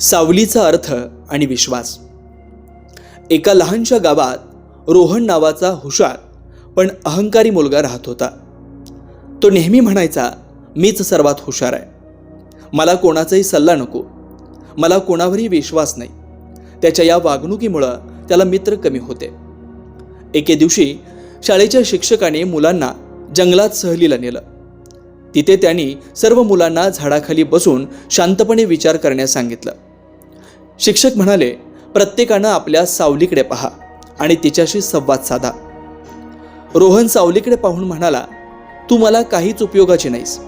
सावलीचा अर्थ आणि विश्वास. एका लहानशा गावात रोहन नावाचा हुशार पण अहंकारी मुलगा राहत होता. तो नेहमी म्हणायचा मीच सर्वात हुशार आहे. मला कोणाचाही सल्ला नको. मला कोणावरही विश्वास नाही. त्याच्या या वागणुकीमुळं त्याला मित्र कमी होते. एके दिवशी शाळेच्या शिक्षकाने मुलांना जंगलात सहलीला नेलं. तिथे त्यांनी सर्व मुलांना झाडाखाली बसून शांतपणे विचार करण्यास सांगितलं. शिक्षक म्हणाले प्रत्येकानं आपल्या सावलीकडे पहा आणि तिच्याशी संवाद साधा. रोहन सावलीकडे पाहून म्हणाला तू मला काहीच उपयोगाची नाहीस.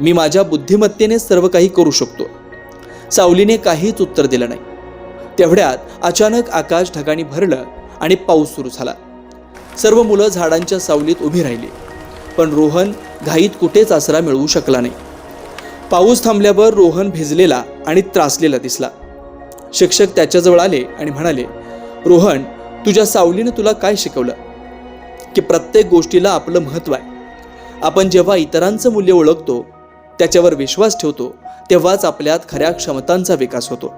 मी माझ्या बुद्धिमत्तेने सर्व काही करू शकतो. सावलीने काहीच उत्तर दिलं नाही. तेवढ्यात अचानक आकाश ढगाने भरलं आणि पाऊस सुरू झाला. सर्व मुलं झाडांच्या सावलीत उभी राहिली. पण रोहन घाईत कुठेच आसरा मिळवू शकला नाही. पाऊस थांबल्यावर रोहन भिजलेला आणि त्रासलेला दिसला. शिक्षक त्याच्याजवळ आले आणि म्हणाले रोहन तुझ्या सावलीनं तुला काय शिकवलं? की प्रत्येक गोष्टीला आपलं महत्त्व आहे. आपण जेव्हा इतरांचं मूल्य ओळखतो त्याच्यावर विश्वास ठेवतो तेव्हाच आपल्यात खऱ्या क्षमतांचा विकास होतो.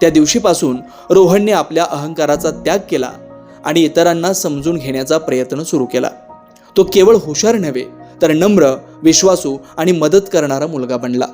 त्या दिवशीपासून रोहनने आपल्या अहंकाराचा त्याग केला आणि इतरांना समजून घेण्याचा प्रयत्न सुरू केला. तो केवळ हुशार नव्हे तर नम्र विश्वासू आणि मदत करणारा मुलगा बनला.